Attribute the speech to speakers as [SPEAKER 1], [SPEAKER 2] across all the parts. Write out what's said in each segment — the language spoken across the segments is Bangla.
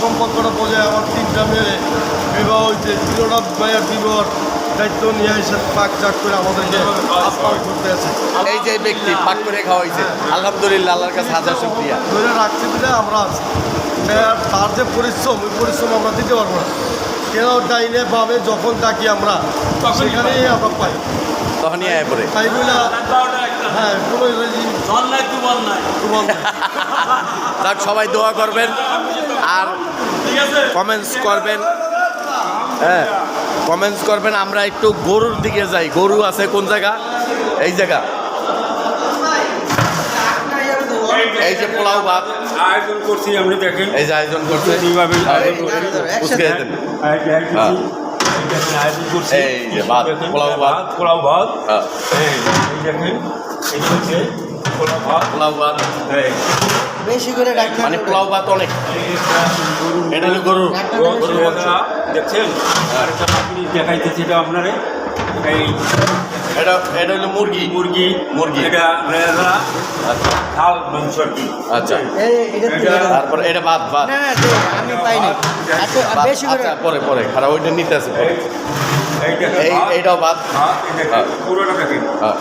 [SPEAKER 1] সম্পর্কটা বোঝায় আমার তিনটা মেয়ে। বিবাহ হয়েছে তিনোটা মেয়ের বিবাহ দায়িত্ব নিয়ে এসে পাক চাক করে আমাদেরকে আপ্যায়ন করতে আছে।
[SPEAKER 2] এই যে ব্যক্তি পাক করে খাওয়া হয়েছে আলহামদুলিল্লাহ আল্লাহর কাছে হাজার শুক্রিয়া।
[SPEAKER 1] ধরে রাখছি বলে আমরা তার- যে পরিশ্রম ওই পরিশ্রম আমরা দিতে পারব না। কেন ডাইনে বামে যখন থাকি আমরা সেখানেই আমরা পাই।
[SPEAKER 2] তখনই আয় পরে
[SPEAKER 1] তাই বলে হ্যাঁ কোনো
[SPEAKER 2] যাক সবাই দোয়া করবেন। আর কমেন্টস করবেন। হ্যাঁ কমেন্টস করবেন আমরা একটু গরুর দিকে যাই। গরু আছে কোন জায়গা? এই জায়গা। এই যে পোলাও ভাত।
[SPEAKER 3] আয়োজন করছি আপনি দেখেন।
[SPEAKER 2] এই যে আয়োজন করছে। হ্যাঁ,
[SPEAKER 3] আয়োজন করছে।
[SPEAKER 2] হ্যাঁ।
[SPEAKER 3] এই
[SPEAKER 2] যে ভাত, পোলাও ভাত।
[SPEAKER 3] পোলাও ভাত।
[SPEAKER 2] হ্যাঁ,
[SPEAKER 3] এই এই দেখেন এই হচ্ছে পোলাও ভাত।
[SPEAKER 2] পোলাও ভাত।
[SPEAKER 4] বেশি করে
[SPEAKER 2] মানে পোলাও ভাত অনেক। এটা হলো গরুর গরুর মাংস
[SPEAKER 3] দেখছেন? আর একটা আপনি দেখাইতেছি এটা আপনারে। এই
[SPEAKER 2] এটা এটা হলো মুরগি।
[SPEAKER 3] মুরগি
[SPEAKER 2] মুরগি।
[SPEAKER 3] এটা রেজা
[SPEAKER 2] আচ্ছা
[SPEAKER 3] ঝাল মাংস আর কি।
[SPEAKER 2] আচ্ছা। তারপর এটা ভাত ভাত
[SPEAKER 4] না না আমি এত
[SPEAKER 2] ভাত,
[SPEAKER 4] বেশি করে
[SPEAKER 2] আচ্ছা পরে পরে। খারাপ ওইটা নিতে আছে
[SPEAKER 3] এই-
[SPEAKER 2] এইটাও ভাত হ্যাঁ।
[SPEAKER 3] পুরোটা দেখেন
[SPEAKER 2] হ্যাঁ,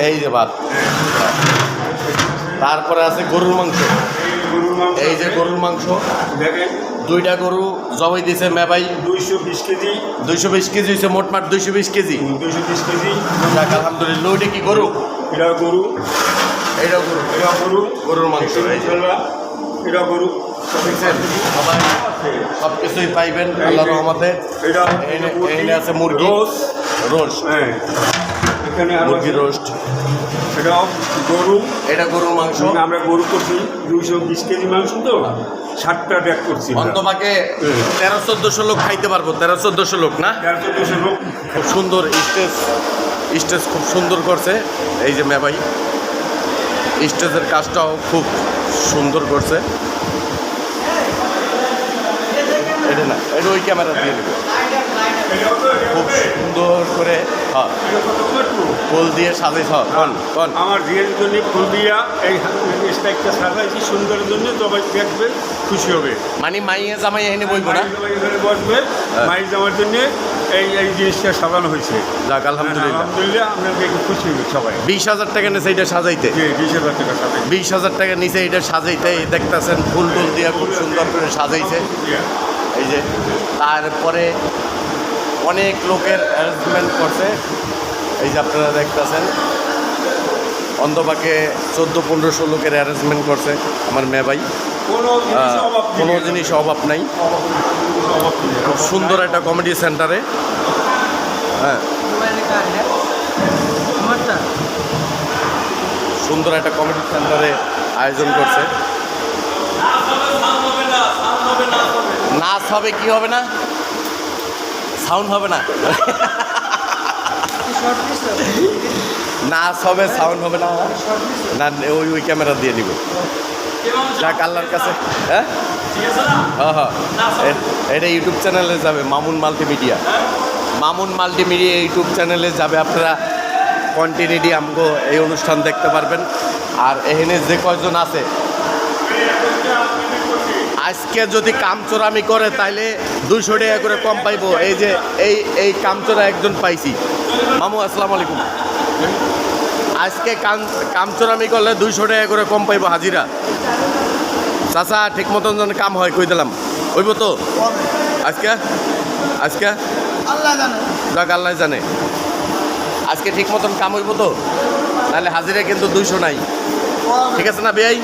[SPEAKER 3] এই
[SPEAKER 2] যে ভাত। তারপরে আছে গরুর মাংস।
[SPEAKER 3] গরুর মাংস
[SPEAKER 2] এই যে গরুর মাংস।
[SPEAKER 3] দেখেন।
[SPEAKER 2] দুইটা গরু জবাই দিছে মেবাই।
[SPEAKER 3] দুইশো বিশ কেজি।
[SPEAKER 2] দুইশো বিশ কেজি হয়েছে মোটমাট দুইশো বিশ কেজি।
[SPEAKER 3] দুইশো বিশ কেজি।
[SPEAKER 2] যাক আলহামদুলিল্লাহ ওইটা কি গরু?
[SPEAKER 3] এটা গরু।
[SPEAKER 2] এটা গরু।
[SPEAKER 3] এটা গরু।
[SPEAKER 2] গরুর মাংস এই
[SPEAKER 3] এটা গরু।
[SPEAKER 2] সব কিছুই পাইবেন আল্লাহ রহমতে।
[SPEAKER 3] এটা
[SPEAKER 2] আছে মুরগি।
[SPEAKER 3] রোজ।
[SPEAKER 2] রোস্ট
[SPEAKER 3] হ্যাঁ। এখানে
[SPEAKER 2] মুরগি রোস্ট।
[SPEAKER 3] এটা গরু।
[SPEAKER 2] এটা গরুর মাংস।
[SPEAKER 3] আমরা গরু করছি দুইশো বিশ কেজি মাংস তো। ষাটটা ব্যাগ করছি।
[SPEAKER 2] অন্তপাকে তেরো চোদ্দশো লোক খাইতে পারব। তেরো চোদ্দশো লোক না?
[SPEAKER 3] দেড়শো দুশো লোক।
[SPEAKER 2] খুব সুন্দর স্টেজ। স্টেজ খুব সুন্দর করছে। এই যে মেবাই স্টেজের কাজটাও খুব সুন্দর করছে। এটা না এটা ওই ক্যামেরা দিয়ে দেবে। খুব সুন্দর করে হ্যাঁ ফুল দিয়ে সাজাইছ কন কন
[SPEAKER 3] আমার বিয়ের জন্য ফুল দিয়া এই স্টাইকটা সাজাইছি সুন্দরের জন্য সবাই দেখবে খুশি হবে।
[SPEAKER 2] মানে মাইয়ে জামাই এখানে বইব না?
[SPEAKER 3] বসবে
[SPEAKER 2] হ্যাঁ।
[SPEAKER 3] জামার জন্য এই এই জিনিসটা সাজানো হয়েছে।
[SPEAKER 2] যাক আলহামদুলিল্লাহ।
[SPEAKER 3] আলহামদুলিল্লাহ আপনাকে খুশি সবাই।
[SPEAKER 2] বিশ হাজার টাকা নিচে এটা সাজাইতে।
[SPEAKER 3] বিশ হাজার টাকা সাজাই
[SPEAKER 2] বিশ হাজার টাকা নিচে এটা সাজাইতে দেখতেছেন ফুল টুল দিয়ে খুব সুন্দর করে সাজাইছে। এই যে তারপরে অনেক লোকের অ্যারেঞ্জমেন্ট করছে। এই যে আপনারা দেখতেছেন অন্ধপাকে চোদ্দ পনেরোশো লোকের অ্যারেঞ্জমেন্ট করছে আমার মেয়ে ভাই।
[SPEAKER 3] কোনো। জিনিস অভাব নাই।
[SPEAKER 2] খুব সুন্দর একটা কমেডি সেন্টারে হ্যাঁ। সুন্দর একটা কমেডি সেন্টারে আয়োজন করছে। নাচ হবে কি হবে না? সাউন্ড হবে না। না হবে সাউন্ড হবে না। না ওই ওই ক্যামেরা দিয়ে নিব। যাক, আল্লাহর কাছে হ্যাঁ? হ্যাঁ হ্যাঁ। এটা ইউটিউব চ্যানেলে যাবে Mamun multimedia. Mamun multimedia YouTube চ্যানেলে যাবে আপনারা। কন্টিনিউটি আমগো এই অনুষ্ঠান দেখতে পারবেন। আর এখানে যে কয়জন আছে? আজকে যদি কামচোরামি করে তাইলে দুইশো টাকা করে কম পাইবো। এই যে এই এই কামচোরা একজন পাইছি। মামু আসসালামু আলাইকুম। আজকে কাম কামচোরামি করলে দুইশো টাকা করে কম পাইবো হাজিরা। চাচা ঠিক মতন যেন কাম হয় কই দিলাম। হইব তো? আজকে? আজকে?
[SPEAKER 4] আল্লাহ জানে।
[SPEAKER 2] যাক আল্লাহ জানে। আজকে ঠিক মতন কাম হইব তো? নাহলে হাজিরা কিন্তু দুইশো নাই। ঠিক আছে না বেয়াই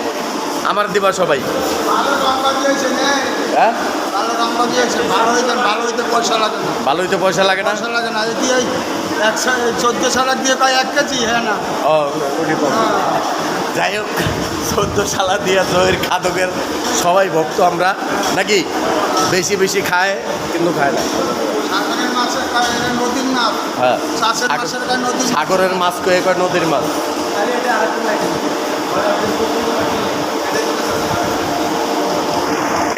[SPEAKER 2] আমার দিবা সবাই। হ্যাঁ?
[SPEAKER 4] ভালো দিয়েছে ভালো হইতে ভালো হইতে পয়সা লাগে না।
[SPEAKER 2] ভালো হইতে পয়সা লাগে না?
[SPEAKER 4] পয়সা লাগে না যদি এই একশো চোদ্দ সালাক দিয়ে কয় এক কেজি? হ্যাঁ না?
[SPEAKER 2] ও যাই হোক চোদ্দ সালা দিয়ে জয়ের খাদকের সবাই ভক্ত আমরা। নাকি বেশি বেশি খায় কিন্তু খায় না।
[SPEAKER 4] সাগরের মাছের কয় নদীর মাছ।
[SPEAKER 2] হ্যাঁ। সাগরের মাছ কয়ে কয় নদীর মাছ?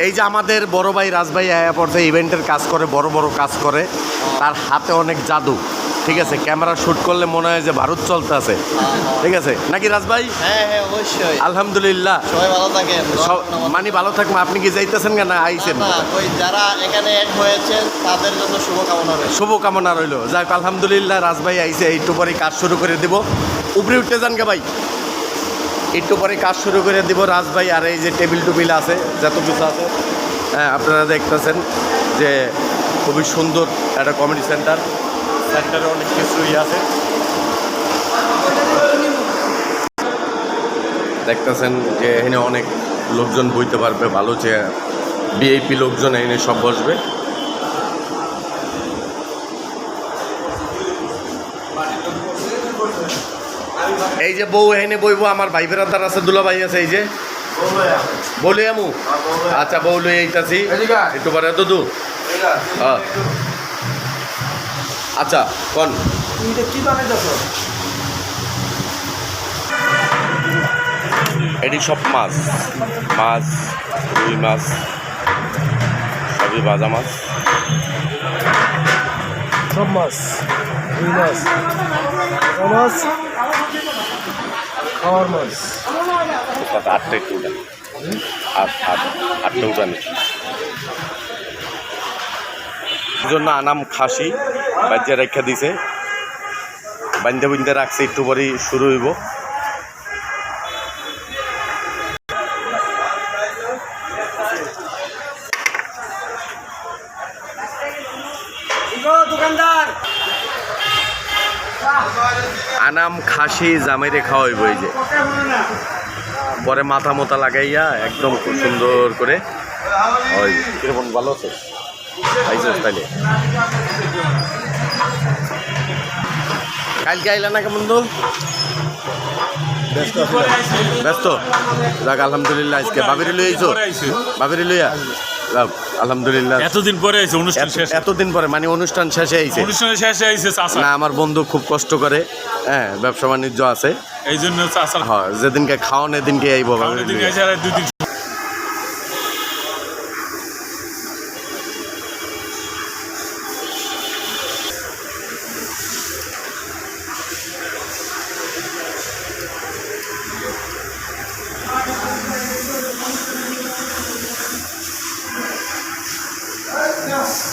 [SPEAKER 2] এই যে আমাদের বড় ভাই রাজভাই আয়া পড়তে ইভেন্টের কাজ করে বড় বড় কাজ করে তার হাতে অনেক জাদু ঠিক আছে? ক্যামেরা শ্যুট করলে মনে হয় যে ভারত চলতে আছে ঠিক আছে? নাকি রাজ ভাই
[SPEAKER 4] হ্যাঁ হ্যাঁ অবশ্যই।
[SPEAKER 2] আলহামদুলিল্লাহ।
[SPEAKER 4] সবাই ভালো থাকেন।
[SPEAKER 2] মানে ভালো থাকব আপনি কি যাইতেছেন না আইছেন?
[SPEAKER 4] ওই যারা এখানে অ্যাড হয়েছেন তাদের জন্য শুভকামনা
[SPEAKER 2] রইল। যাক আলহামদুলিল্লাহ রাজভাই আইসে একটু পরে কাজ শুরু করে দিব। উপরে উঠতে যান গে ভাই। একটু পরে কাজ শুরু করে দিব রাজভাই আর এই যে টেবিল টুবিল আছে যত কিছু আছে। হ্যাঁ আপনারা দেখতেছেন যে খুবই সুন্দর একটা কমেডি সেন্টার সেন্টারে অনেক কিছুই আছে। দেখতেছেন যে এখানে অনেক লোকজন বইতে পারবে, ভালো যে বিআইপি লোকজন এখানে সব বসবে। এই যে বউ এখানে বইবো, আমার ভাই বেড়াদার আছে দুলা ভাই আছে, এই যে। বলে আমু? আচ্ছা বউ লই এইতাছি একটু পরে দুদু। হ্যাঁ। আচ্ছা কোন। এটি সব মাছ। মাছ, রুই মাছ, সবই ভাজা মাছ।
[SPEAKER 1] সব মাছ রুই মাছ মাছ খাওয়ার মাছ
[SPEAKER 2] আটটা একটু উঠান আট আট আটটা জন্য আনাম খাসি, বাজ্যা রেখা দিছে। বান্ধে বুন্ধে রাখছে, একটু পরেই শুরু হইব। আনাম খাসি জামাইরে খাওয়াইব এই যে। পরে মাথা মোতা লাগাইয়া একদম খুব সুন্দর করে ওই কীরকম ভালো আছে? কালকে আইলা না কেমন তো ব্যস্ত। যাক, আলহামদুলিল্লাহ, আজকে বাবিরি লই আইছো বাবিরি লইয়া? আলহামদুলিল্লাহ।
[SPEAKER 5] এতদিন পরে আইছে অনুষ্ঠান শেষ।
[SPEAKER 2] এতদিন পরে মানে অনুষ্ঠান শেষে আইছে।
[SPEAKER 5] অনুষ্ঠান শেষে আইছে চাচা।
[SPEAKER 2] না আমার বন্ধু খুব কষ্ট করে হ্যাঁ ব্যবসা বাণিজ্য আছে।
[SPEAKER 5] এই জন্য চাচা
[SPEAKER 2] হ্যাঁ যেদিনকে খাওয়ান এদিনকে আইব
[SPEAKER 5] দুই দিন Gracias.